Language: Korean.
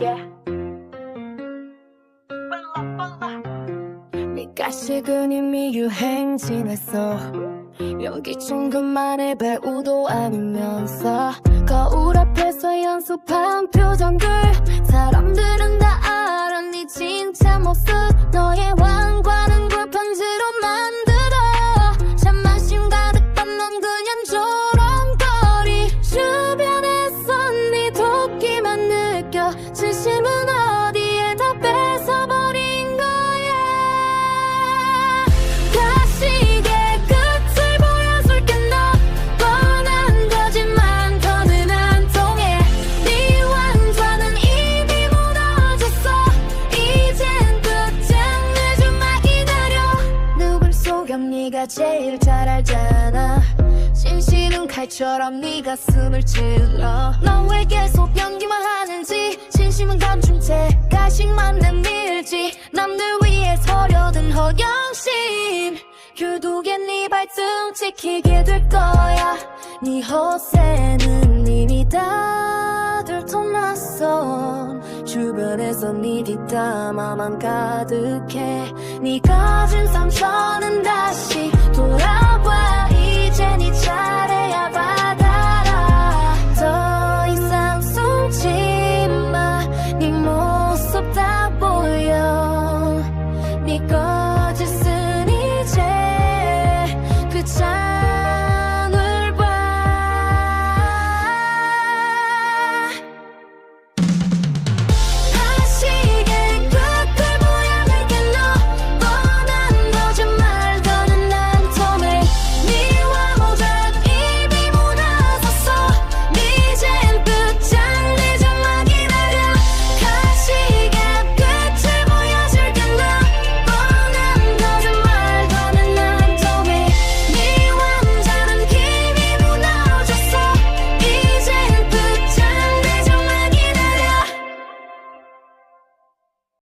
yeah. 네가 식은 이 미 유행진했어. 연기 좀 그만해 배우도 아니면서 거울 앞에서 연습한 표정들 네가 제일 잘 알잖아. 진실은 칼처럼 네 가슴을 찔러. 너왜 계속 연기만 하는지 진심은 감춘 채 가식만 내밀지. 남들 위해 서려든 허영심. 결국엔 네 발등 찍히게 될 거야. 네 허세는 주변에서 네 뒷담화만 가득해. 네 가진 상처는 다시 돌아와